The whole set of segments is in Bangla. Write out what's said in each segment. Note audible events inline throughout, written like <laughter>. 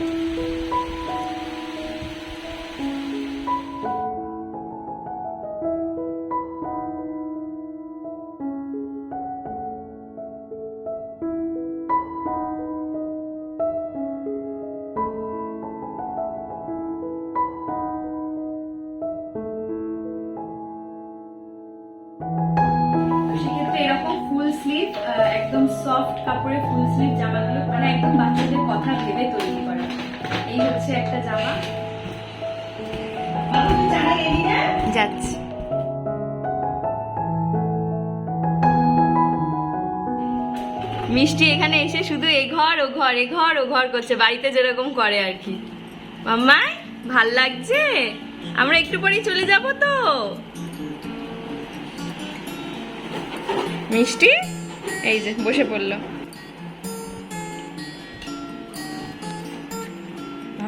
সেক্ষেত্রে একটা জামা। যাচ্ছি। মিষ্টি এখানে এসে শুধু এ ঘর, ও ঘর, এ ঘর, ও ঘর করছে। বাড়িতে যেরকম করে আর কি। মাম্মাই, ভালো লাগছে? আমরা একটু পরেই চলে যাব তো। মিষ্টি, এই যে বসে পড়ল।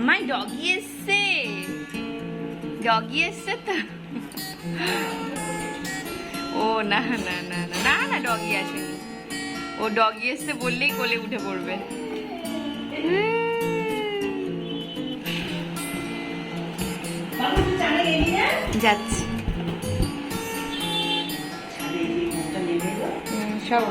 মামাই ডগি এসছে ডগি এসছে তো ও না না না না না না ডগি আসেনি ও ডগি এসছে বললেই কোলে উঠে পড়বে। যাচ্ছি। সব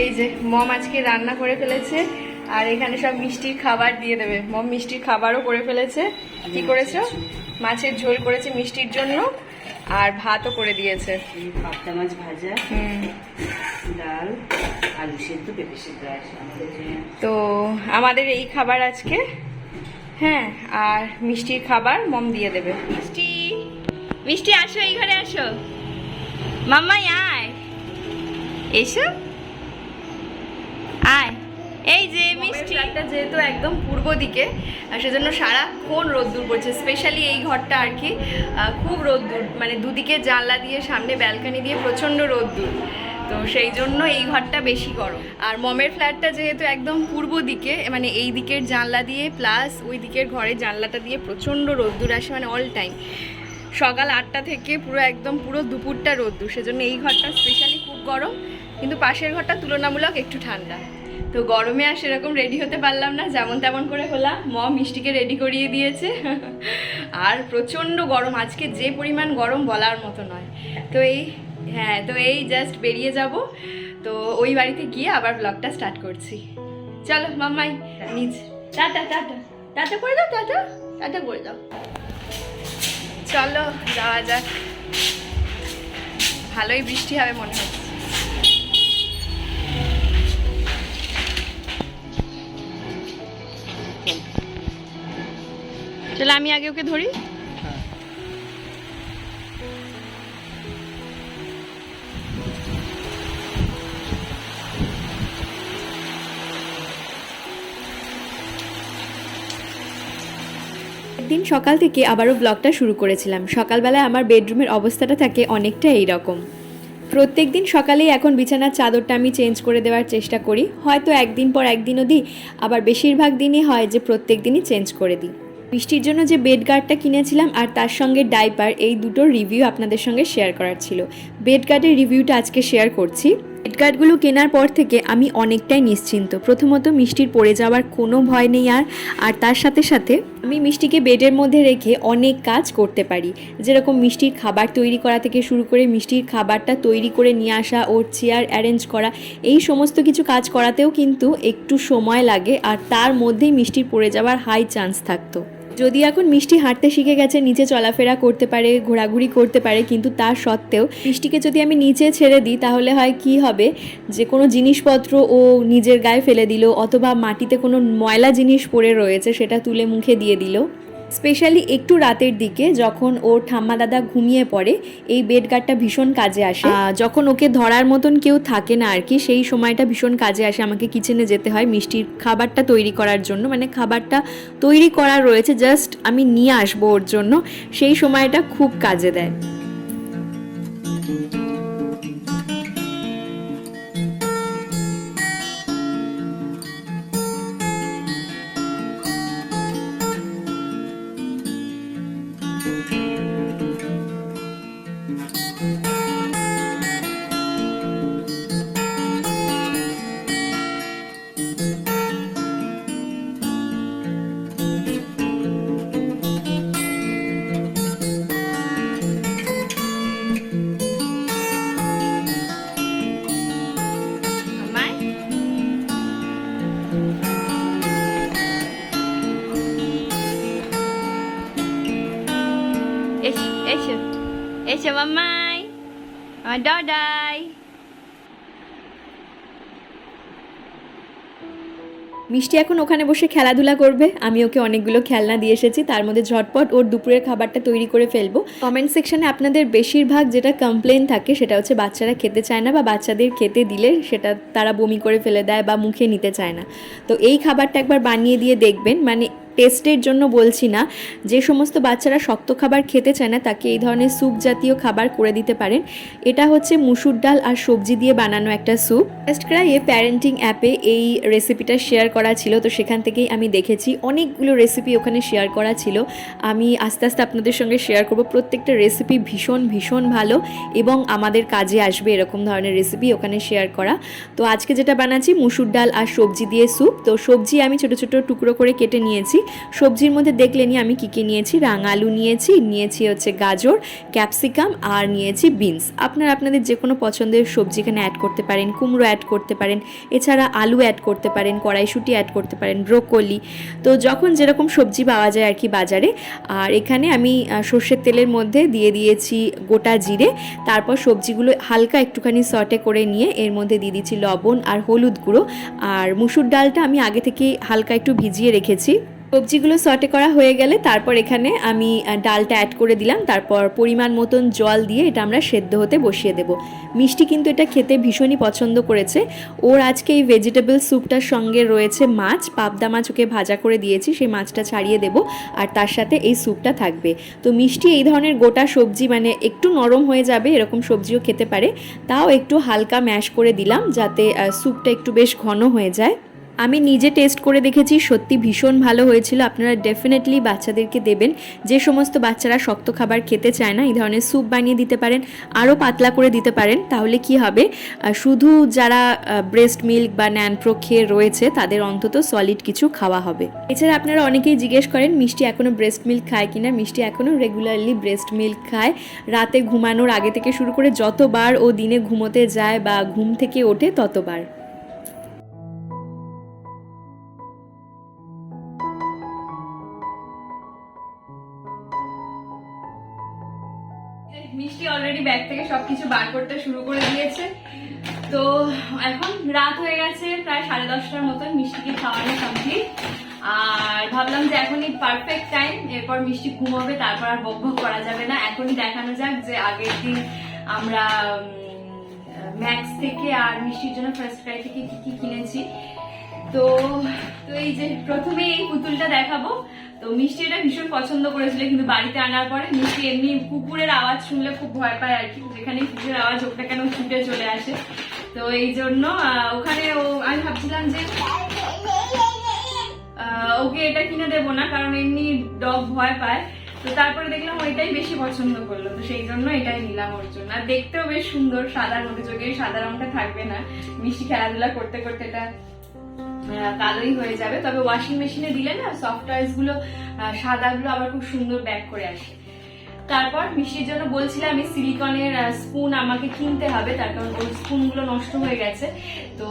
এই যে মম আজকে রান্না করে ফেলেছে আর এখানে সব মিষ্টির খাবার দিয়ে দেবে। মম মিষ্টির খাবারও করে ফেলেছে। কি করেছ? মাছের ঝোল। করেছে মিষ্টির জন্য আর ভাতও করে দিয়েছে। পাবদা মাছ ভাজা ডাল আলু সেদ্ধ পেঁপে সেদ্ধ আছে তো আমাদের এই খাবার আজকে। হ্যাঁ আর মিষ্টির খাবার মম দিয়ে দেবে। মিষ্টি মিষ্টি আসো এই ঘরে আসো। মাম্মাই আয়। এসো। আয়। এই যে মিষ্টি। একটা যেহেতু একদম পূর্ব দিকে আর সেজন্য সারাক্ষণ রোদ্দুর পড়ছে স্পেশালি এই ঘরটা আর কি। খুব রোদ্দুর মানে দুদিকে জানলা দিয়ে সামনে ব্যালকানি দিয়ে প্রচণ্ড রোদ্দুর। তো সেই জন্য এই ঘরটা বেশি গরম। আর মমের ফ্ল্যাটটা যেহেতু একদম পূর্ব দিকে মানে এই দিকের জানলা দিয়ে প্লাস ওই দিকের ঘরে জানলাটা দিয়ে প্রচণ্ড রোদ্দুর আসে মানে অল টাইম সকাল আটটা থেকে পুরো একদম পুরো দুপুরটা রোদ্দুর সেজন্য এই ঘরটা স্পেশালি খুব গরম। কিন্তু পাশের ঘরটা তুলনামূলক একটু ঠান্ডা। তো গরমে আর সেরকম রেডি হতে পারলাম না, যেমন তেমন করে হলাম। ম মিষ্টিকে রেডি করিয়ে দিয়েছে। <laughs> আর প্রচণ্ড গরম, আজকে যে পরিমাণ গরম বলার মতো নয়। তো এই হ্যাঁ তো এই জাস্ট বেরিয়ে যাব। তো ওই বাড়িতে গিয়ে আবার ব্লগটা স্টার্ট করছি। চলো, মাম্মাই, নিজ। Tata tata. টাটা করে দাও, টাটা। টাটা করে দাও। চলো, যাওয়া যাক। ভালোই বৃষ্টি হবে মনে হচ্ছে। চলো আমি আগে ওকে ধরি। একদিন সকাল থেকে আবারও ব্লগটা শুরু করেছিলাম। সকালবেলায় আমার বেডরুমের অবস্থাটা থাকে অনেকটা এইরকম। প্রত্যেক দিন সকালেই এখন বিছানার চাদরটা আমি চেঞ্জ করে দেওয়ার চেষ্টা করি। হয়তো একদিন পর একদিনও দিই আবার বেশিরভাগ দিনই হয় যে প্রত্যেক দিনই চেঞ্জ করে দিই। বৃষ্টির জন্য যে বেড গার্ডটা কিনেছিলাম আর তার সঙ্গে ডাইপার এই দুটোর রিভিউ আপনাদের সঙ্গে শেয়ার করার ছিল। বেড গার্ডের রিভিউটা আজকে শেয়ার করছি। বেড গার্ডগুলো কেনার পর থেকে আমি অনেকটাই নিশ্চিন্ত। প্রথমত মিষ্টির পড়ে যাওয়ার কোনো ভয় নেই আর আর তার সাথে সাথে আমি মিষ্টিকে বেডের মধ্যে রেখে অনেক কাজ করতে পারি। যেরকম মিষ্টির খাবার তৈরি করা থেকে শুরু করে মিষ্টির খাবারটা তৈরি করে নিয়ে আসা, ওর চেয়ার অ্যারেঞ্জ করা, এই সমস্ত কিছু কাজ করাতেও কিন্তু একটু সময় লাগে আর তার মধ্যেই মিষ্টির পড়ে যাওয়ার হাই চান্স থাকতো। যদি এখন মিষ্টি হাঁটতে শিখে গেছে, নিচে চলাফেরা করতে পারে, ঘোরাঘুরি করতে পারে, কিন্তু তার সত্ত্বেও মিষ্টিকে যদি আমি নিচে ছেড়ে দিই, তাহলে হয় কি হবে? যে কোনো জিনিসপত্র ও নিজের গায়ে ফেলে দিল, অথবা মাটিতে কোনো ময়লা জিনিস পড়ে রয়েছে, সেটা তুলে মুখে দিয়ে দিল। স্পেশালি একটু রাতের দিকে যখন ওর ঠাম্মা দাদা ঘুমিয়ে পড়ে, এই বেড গার্ডটা ভীষণ কাজে আসে। যখন ওকে ধরার মতন কেউ থাকে না আর কি, সেই সময়টা ভীষণ কাজে আসে। আমাকে কিচেনে যেতে হয় মিষ্টির খাবারটা তৈরি করার জন্য মানে খাবারটা তৈরি করা রয়েছে, জাস্ট আমি নিয়ে আসব ওর জন্য। সেই সময়টা খুব কাজে দেয়। মাম্মাই আমার ডডাই মিষ্টি এখন ওখানে বসে খেলাধুলা করবে। আমি ওকে অনেকগুলো খেলনা দিয়ে এসেছি। তার মধ্যে ঝটপট ওর দুপুরের খাবারটা তৈরি করে ফেলব। কমেন্ট সেকশনে আপনাদের বেশিরভাগ যেটা কমপ্লেন থাকে, সেটা হচ্ছে বাচ্চারা খেতে চায় না বা বাচ্চাদের খেতে দিলে সেটা তারা বমি করে ফেলে দেয় বা মুখে নিতে চায় না। তো এই খাবারটা একবার বানিয়ে দিয়ে দেখবেন। মানে টেস্টের জন্য বলছি না, যে সমস্ত বাচ্চারা শক্ত খাবার খেতে চায় না, তাকে এই ধরনের স্যুপ জাতীয় খাবার করে দিতে পারেন। এটা হচ্ছে মুসুর ডাল আর সবজি দিয়ে বানানো একটা স্যুপ। ফার্স্ট ক্রাইয়ে প্যারেন্টিং অ্যাপে এই রেসিপিটা শেয়ার করা ছিল, তো সেখান থেকেই আমি দেখেছি। অনেকগুলো রেসিপি ওখানে শেয়ার করা ছিল। আমি আস্তে আস্তে আপনাদের সঙ্গে শেয়ার করব। প্রত্যেকটা রেসিপি ভীষণ ভীষণ ভালো এবং আমাদের কাজে আসবে এরকম ধরনের রেসিপি ওখানে শেয়ার করা। তো আজকে যেটা বানাচ্ছি, মুসুর ডাল আর সবজি দিয়ে স্যুপ। তো সবজি আমি ছোট ছোট টুকরো করে কেটে নিয়েছি। সবজির মধ্যে দেখলেনি আমি কী কী নিয়েছি? রাঙা আলু নিয়েছি নিয়েছি হচ্ছে গাজর, ক্যাপসিকাম আর নিয়েছি বিনস। আপনারা আপনাদের যে কোনো পছন্দের সবজি এখানে অ্যাড করতে পারেন, কুমড়ো অ্যাড করতে পারেন, এছাড়া আলু অ্যাড করতে পারেন, কড়াইশুঁটি অ্যাড করতে পারেন, ব্রোকলি। তো যখন যেরকম সবজি পাওয়া যায় আর কি বাজারে, আর এখানে আমি সর্ষের তেলের মধ্যে দিয়ে দিয়েছি গোটা জিরে, তারপর সবজিগুলো হালকা একটুখানি সটে করে নিয়ে এর মধ্যে দিয়ে দিচ্ছি লবণ আর হলুদ গুঁড়ো। আর মুসুর ডালটা আমি আগে থেকে হালকা একটু ভিজিয়ে রেখেছি। সবজিগুলো সটে করা হয়ে গেলে তারপর এখানে আমি ডালটা অ্যাড করে দিলাম। তারপর পরিমাণ মতন জল দিয়ে এটা আমরা সেদ্ধ হতে বসিয়ে দেব। মিষ্টি কিন্তু এটা খেতে ভীষণই পছন্দ করেছে। ওর আজকে এই ভেজিটেবল স্যুপটার সঙ্গে রয়েছে মাছ। পাবদা মাছ ওকে ভাজা করে দিয়েছি, সেই মাছটা ছাড়িয়ে দেব আর তার সাথে এই স্যুপটা থাকবে। তো মিষ্টি এই ধরনের গোটা সবজি মানে একটু নরম হয়ে যাবে, এরকম সবজিও খেতে পারে। তাও একটু হালকা ম্যাশ করে দিলাম যাতে স্যুপটা একটু বেশ ঘন হয়ে যায়। আমি নিজে টেস্ট করে দেখেছি, সত্যি ভীষণ ভালো হয়েছিল। আপনারা ডেফিনেটলি বাচ্চাদেরকে দেবেন। যে সমস্ত বাচ্চারা শক্ত খাবার খেতে চায় না, এই ধরনের স্যুপ বানিয়ে দিতে পারেন, আরও পাতলা করে দিতে পারেন, তাহলে কি হবে? শুধু যারা ব্রেস্ট মিল্ক বা ন্যানপ্রো খেয়ে রয়েছে, তাদের অন্তত সলিড কিছু খাওয়া হবে। এছাড়া আপনারা অনেকেই জিজ্ঞেস করেন, মিষ্টি এখনও ব্রেস্ট মিল্ক খায় কিনা? মিষ্টি এখনও রেগুলারলি ব্রেস্ট মিল্ক খায়। রাতে ঘুমানোর আগে থেকে শুরু করে যতবার ও দিনে ঘুমোতে যায় বা ঘুম থেকে ওঠে ততবার। ব্যাগ থেকে সবকিছু বার করতে শুরু করে দিয়েছে। তো এখন রাত হয়ে গেছে, প্রায় সাড়ে দশটার মতন মিষ্টিকে খাওয়ানো কমপ্লিট আর ভাবলাম যে এখনই পারফেক্ট টাইম এরপর মিষ্টি ঘুমাবে, তারপর আর বক করা যাবে না। এখনই দেখানো যাক যে আগের দিন আমরা ম্যাক্স থেকে আর মিষ্টির জন্য ফার্স্ট ক্রাই থেকে কি কি কিনেছি। তো তো এই যে প্রথমে এই পুতুলটা দেখাবো। তো মিষ্টি এটা ভীষণ পছন্দ করেছিল, কিন্তু বাড়িতে আনার পরে মিষ্টি এমনি কুকুরের আওয়াজ শুনলে খুব ভয় পায় আর কি। যেখানে কুকুরের আওয়াজ ওটা কেন ছুটে চলে আসে। তো এই জন্য ওখানে ও, আমি ভাবছিলাম যে ওকে এটা কিনে দেবো না, কারণ এমনি ডগ ভয় পায়। তো তারপরে দেখলাম ওইটাই বেশি পছন্দ করল, তো সেই জন্য এটাই নিলাম ওর জন্য। আর দেখতেও বেশ সুন্দর, সাদার মধ্যে যোগে সাদা রঙটা থাকবে না। মিষ্টি খেলাধুলা করতে করতে এটা কালোই হয়ে যাবে। তবে ওয়াশিং মেশিনে দিলে না সফটগুলো সাদাগুলো আবার খুব সুন্দর ব্যাক করে আসে। তারপর মিষ্টির জন্য বলছিলাম আমি সিলিকনের স্পুন আমাকে কিনতে হবে। তার কারণ ওই স্পুনগুলো নষ্ট হয়ে গেছে। তো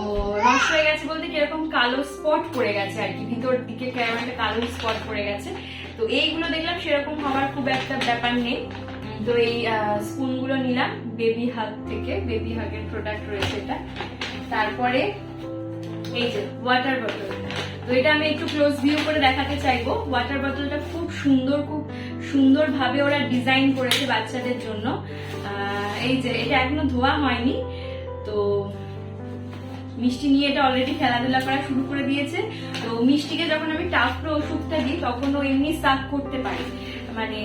নষ্ট হয়ে গেছে বলতে কীরকম কালো স্পট পড়ে গেছে আর কি। ভিতর দিকে কেমন একটা কালো স্পট পড়ে গেছে। তো এইগুলো দেখলাম, সেরকম হওয়ার খুব একটা ব্যাপার নেই। তো এই স্পুনগুলো নিলাম। বেবি হাগ থেকে বেবি হাগের প্রোডাক্ট রয়েছে এটা। তারপরে বাচ্চাদের জন্য। এই যে, এটা এখনও ধোয়া হয়নি। তো মিষ্টি নিয়ে এটা অলরেডি খেলাধুলা করা শুরু করে দিয়েছে। তো মিষ্টিকে যখন আমি টাফরো ওষুধটা দিই, তখন ও এমনি সাক করতে পারে। মানে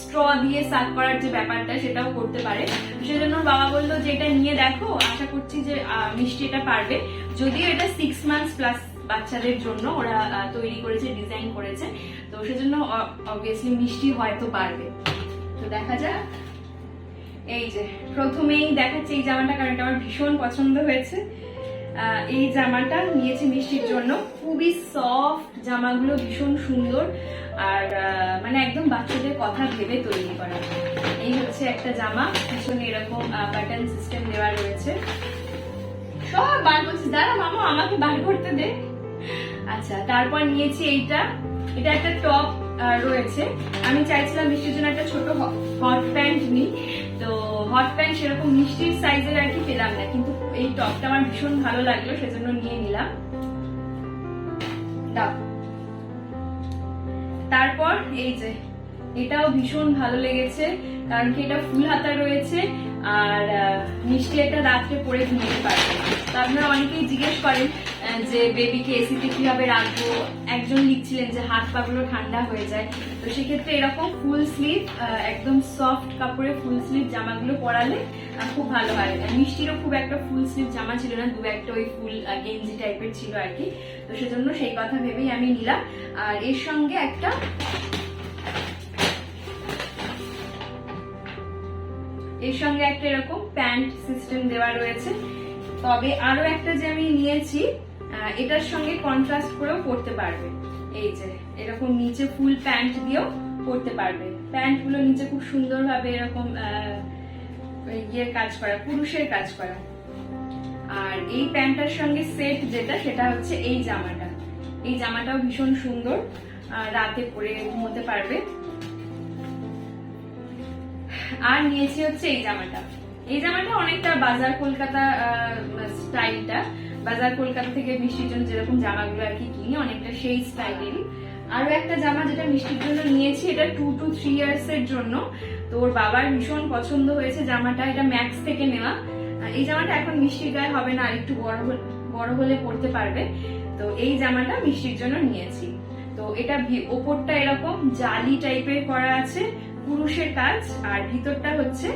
স্ট্র দিয়ে সাক করার যে ব্যাপারটা সেটাও করতে পারে। সেজন্য বাবা বলল যে, এটা নিয়ে দেখো, আশা করছি যে মিষ্টি এটা পারবে। যদিও এটা সিক্স মান্থস প্লাস বাচ্চাদের জন্য ওরা তৈরি করেছে ডিজাইন করেছে। তো সেজন্য অবভিয়াসলি মিষ্টি হয়তো পারবে। তো দেখা যাক। এই যে, প্রথমেই দেখাচ্ছে এই জামাটা কারণ আমার ভীষণ পছন্দ হয়েছে। এই জামাটা নিয়েছি মিষ্টির জন্য। খুবই সফট জামাগুলো ভীষণ সুন্দর। আর মানে একদম বাচ্চাদের কথা ভেবে তৈরি করা। এই হচ্ছে একটা জামা, পিছনে এরকম বাটন সিস্টেম দেওয়া রয়েছে। সব বার করছিস দাঁড়া মামা, আমাকে বার করতে দে। আচ্ছা তারপর নিয়েছি এইটা। এটা একটা টপ রয়েছে। আমি চাইছিলাম মিষ্টির জন্য একটা ছোট হট প্যান্ট নিই। তো হট প্যান্ট সেরকম মিষ্টির সাইজের আর কি পেলাম না। কিন্তু এই টপটা আমার ভীষণ ভালো লাগল, সেজন্য নিয়ে নিলাম। দাও। তারপর এই যে এটাও ভীষণ ভালো লেগেছে কারণ কি এটা ফুল হাতা রয়েছে আর মিষ্টি এটা রাত্রে পরে ঘুমিয়ে পারবে তো আপনারা অনেকেই জিজ্ঞেস করেন যে বেবিকে এসিতে কীভাবে রাখব? একজন লিখছিলেন যে হাত পাগুলো ঠান্ডা হয়ে যায়। তো সেক্ষেত্রে এরকম ফুল স্লিভ একদম সফট কাপড়ে ফুল স্লিভ জামাগুলো পরালে খুব ভালো হয়। মিষ্টিরও খুব একটা ফুল স্লিভ জামা ছিল না, দু একটা ওই ফুল গেঞ্জি টাইপের ছিল আর কি। তো সেজন্য সেই কথা ভেবেই আমি নিলাম। আর এর সঙ্গে একটা এর সঙ্গে একটা এরকম প্যান্ট সিস্টেম দেওয়া রয়েছে। তবে আরও একটা যে আমি নিয়েছি এটার সঙ্গে কন্ট্রাস্ট করেও পরতে পারবে। এই যে, এরকম নিচে ফুল প্যান্ট দিয়েও পরতে পারবে। প্যান্টগুলো নিচে খুব সুন্দরভাবে এরকম ইয়ের কাজ করা, পুরুষের কাজ করা। আর এই প্যান্টটার সঙ্গে সেট যেটা, সেটা হচ্ছে এই জামাটা। এই জামাটাও ভীষণ সুন্দর রাতে পরে ঘুমোতে পারবে। আর নিয়েছি হচ্ছে এই জামাটা। এই জামাটা অনেকটা বাজার কলকাতা স্টাইলটা। বাজার কলকাতা থেকে মিষ্টির জন্য যেরকম জামাগুলো আর কি কিনি, অনেকটা সেই স্টাইলেরই। আরও একটা জামা যেটা মিষ্টির জন্য নিয়েছি, এটা টু টু থ্রি ইয়ার্স এর জন্য। তো ওর বাবার ভীষণ পছন্দ হয়েছে জামাটা, এটা ম্যাক্স থেকে নেওয়া। এই জামাটা এখন মিষ্টির গায়ে হবে না একটু বড় বড় হলে পরতে পারবে। তো এই জামাটা মিষ্টির জন্য নিয়েছি। তো এটা ওপরটা এরকম জালি টাইপের করা আছে পুরুষের কাজ, আর ভিতরটা হচ্ছে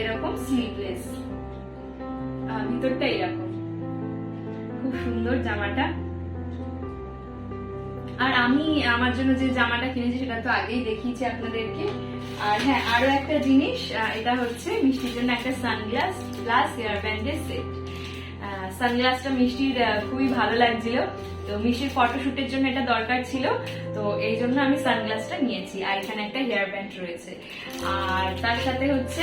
এরকম স্লিভলেস ভিতরটা এরকম। খুব সুন্দর জামাটা। আর আমি আমার জন্য যে জামাটা কিনেছি, সেটা তো আগেই দেখিয়েছি আপনাদেরকে। আর হ্যাঁ আরও একটা জিনিস এটা হচ্ছে মিষ্টির জন্য একটা সানগ্লাস প্লাস হেয়ার ব্যান্ডের সেট। সানগ্লাসটা মিষ্টির খুবই ভালো লাগছিল। তো মিষ্টির ফটোশুটের জন্য এটা দরকার ছিল। তো এই জন্য আমি সানগ্লাসটা নিয়েছি, আর এখানে একটা হেয়ার ব্যান্ড রয়েছে। আর তার সাথে হচ্ছে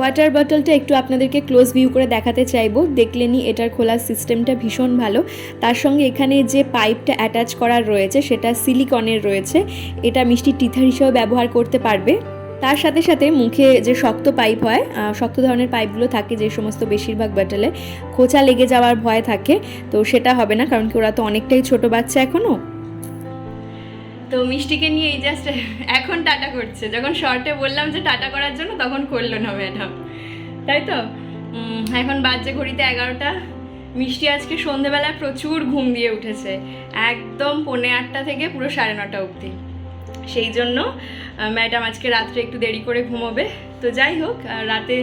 ওয়াটার বটলটা একটু আপনাদেরকে ক্লোজ ভিউ করে দেখাতে চাইব। দেখলেনি এটার খোলার সিস্টেমটা ভীষণ ভালো। তার সঙ্গে এখানে যে পাইপটা অ্যাটাচ করার রয়েছে, সেটা সিলিকনের রয়েছে। এটা মিষ্টি টিথার হিসেবে ব্যবহার করতে পারবে। তার সাথে সাথে মুখে যে শক্ত পাইপ হয় শক্ত ধরনের পাইপগুলো থাকে যে সমস্ত বেশিরভাগ বাটলে খোঁচা লেগে যাওয়ার ভয় থাকে, তো সেটা হবে না কারণ কি ওরা তো অনেকটাই ছোট বাচ্চা এখনও তো মিষ্টিকে নিয়ে এই জাস্ট এখন টাটা করছে। যখন শর্টে বললাম যে টাটা করার জন্য, তখন করল না ম্যাডাম তাই তো? এখন বাজে ঘড়িতে এগারোটা। মিষ্টি আজকে সন্ধেবেলায় প্রচুর ঘুম দিয়ে উঠেছে। একদম পৌনে আটটা থেকে পুরো সাড়ে নটা অবধি। সেই জন্য ম্যাডাম আজকে রাত্রে একটু দেরি করে ঘুমোবে। তো যাই হোক রাতে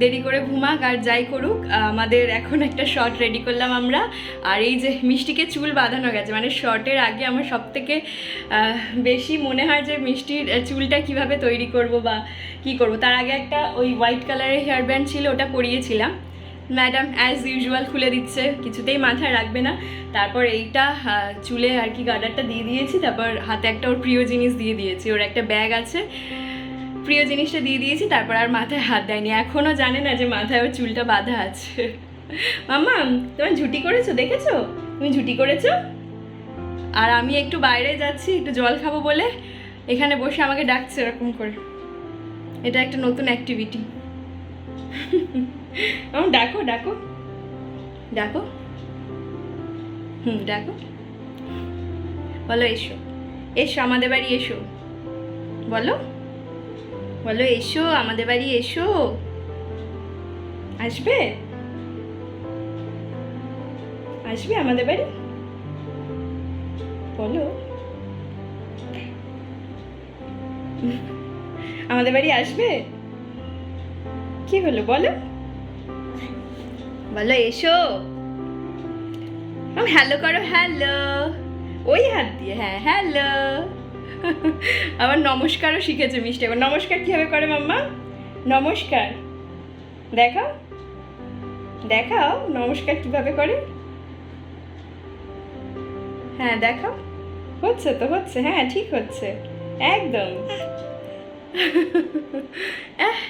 দেরি করে ঘুমাক আর যাই করুক আমাদের এখন একটা শর্ট রেডি করলাম আমরা। আর এই যে মিষ্টিকে চুল বাঁধানো গেছে মানে শর্টের আগে আমার সব থেকে বেশি মনে হয় যে মিষ্টির চুলটা কীভাবে তৈরি করব বা কি করব। তার আগে একটা ওই হোয়াইট কালারের হেয়ার ব্যান্ড ছিল, ওটা পরিয়েছিলাম। ম্যাডাম অ্যাজ ইউজুয়াল খুলে দিচ্ছে। কিছুতেই মাথায় রাখবে না। তারপর এইটা চুলে আর কি গার্ডারটা দিয়ে দিয়েছি। তারপর হাতে একটা ওর প্রিয় জিনিস দিয়ে দিয়েছি। ওর একটা ব্যাগ আছে। প্রিয় জিনিসটা দিয়ে দিয়েছি, তারপর আর মাথায় হাত দেয়নি। এখনও জানে না যে মাথায় ওর চুলটা বাঁধা আছে। মাম্মা, তোমার ঝুটি করেছ? দেখেছ? তুমি ঝুটি করেছ? আর আমি একটু বাইরে যাচ্ছি, একটু জল খাব বলে। এখানে বসে আমাকে ডাকছে এরকম করে। এটা একটা নতুন অ্যাক্টিভিটি <laughs> আমার ডাকো ডাকো। ডাকো। হুম, ডাকো। বলো, এসো। এসো, আমাদের বাড়ি এসো। বলো। বলো, এসো, আমাদের বাড়ি এসো। আসবে? আসবে আমাদের বাড়ি? বলো। আমাদের বাড়ি আসবে? কি হলো, বলো। বলো এসো। হ্যালো করো হ্যালো ওই হাত দিয়ে হ্যাঁ হ্যালো আবার নমস্কারও শিখেছে মিষ্টি। আবার নমস্কার কীভাবে করে মাম্মা নমস্কার। দেখাও। দেখাও, নমস্কার কীভাবে করে? হ্যাঁ দেখাও। হচ্ছে তো, হচ্ছে। হ্যাঁ ঠিক হচ্ছে। একদম।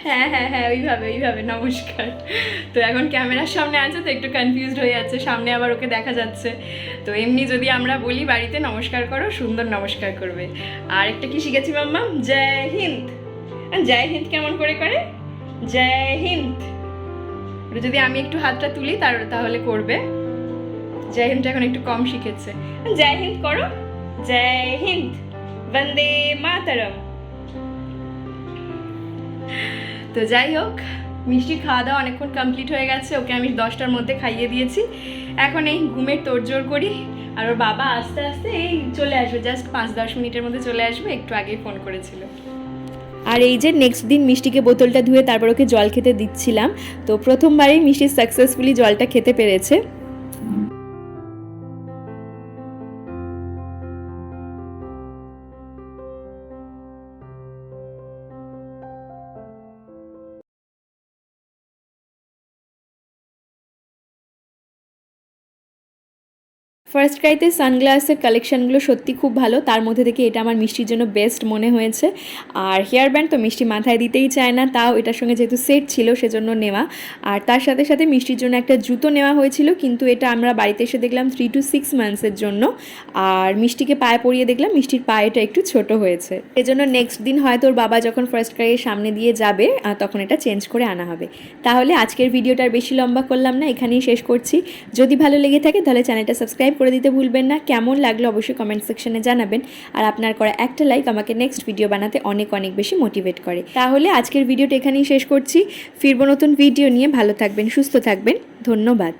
হ্যাঁ হ্যাঁ হ্যাঁ ওইভাবে ওইভাবে, নমস্কার। তো এখন ক্যামেরার সামনে আছে তো একটু কনফিউজড হয়ে যাচ্ছে সামনে আবার ওকে দেখা যাচ্ছে। তো এমনি যদি আমরা বলি বাড়িতে নমস্কার করো, সুন্দর নমস্কার করবে। আর একটা কি শিখেছি মাম্মা? জয় হিন্দ। জয় হিন্দ কেমন করে করে? জয় হিন্দ। যদি আমি একটু হাতটা তুলি তার, তাহলে করবে। জয় হিন্দ এখন একটু কম শিখেছে। জয় হিন্দ করো। জয় হিন্দ। বন্দে মাতরম। তো যাই হোক, মিষ্টি খাওয়া দাওয়া অনেকক্ষণ কমপ্লিট হয়ে গেছে, ওকে আমি দশটার মধ্যে খাইয়ে দিয়েছি। এখন এই ঘুমের তোড়জোড় করি, আর ওর বাবা আস্তে আস্তে এই চলে আসবে জাস্ট পাঁচ দশ মিনিটের মধ্যে চলে আসবে, একটু আগেই ফোন করেছিল। আর এই যে নেক্সট দিন মিষ্টিকে বোতলটা ধুয়ে তারপর ওকে জল খেতে দিচ্ছিলাম, তো প্রথমবারেই মিষ্টি সাকসেসফুলি জলটা খেতে পেরেছে। ফার্স্ট ক্রাইতে সানগ্লাসের কালেকশানগুলো সত্যি খুব ভালো। তার মধ্যে থেকে এটা আমার মিষ্টির জন্য বেস্ট মনে হয়েছে। আর হেয়ার ব্যান্ড তো মিষ্টি মাথায় দিতেই চায় না, তাও এটার সঙ্গে যেহেতু সেট ছিল সেজন্য নেওয়া। আর তার সাথে সাথে মিষ্টির জন্য একটা জুতো নেওয়া হয়েছিল, কিন্তু এটা আমরা বাড়িতে এসে দেখলাম থ্রি টু সিক্স মান্থসের জন্য। আর মিষ্টিকে পায়ে পরিয়ে দেখলাম, মিষ্টির পায়েটা একটু ছোট হয়েছে। এজন্য নেক্সট দিন হয়তো ওর বাবা যখন ফার্স্ট ক্রাইয়ের সামনে দিয়ে যাবে তখন এটা চেঞ্জ করে আনা হবে। তাহলে আজকের ভিডিওটা আর বেশি লম্বা করলাম না, এখানেই শেষ করছি। যদি ভালো লেগে থাকে তাহলে চ্যানেলটা সাবস্ক্রাইব করে দিতে ভুলবেন না। কেমন লাগল অবশ্যই কমেন্ট সেকশনে জানাবেন। আর আপনার করা একটা লাইক আমাকে নেক্সট ভিডিও বানাতে অনেক অনেক বেশি মোটিভেট করে। তাহলে আজকের ভিডিওটা এখানেই শেষ করছি। ফিরবো নতুন ভিডিও নিয়ে। ভালো থাকবেন, সুস্থ থাকবেন। ধন্যবাদ।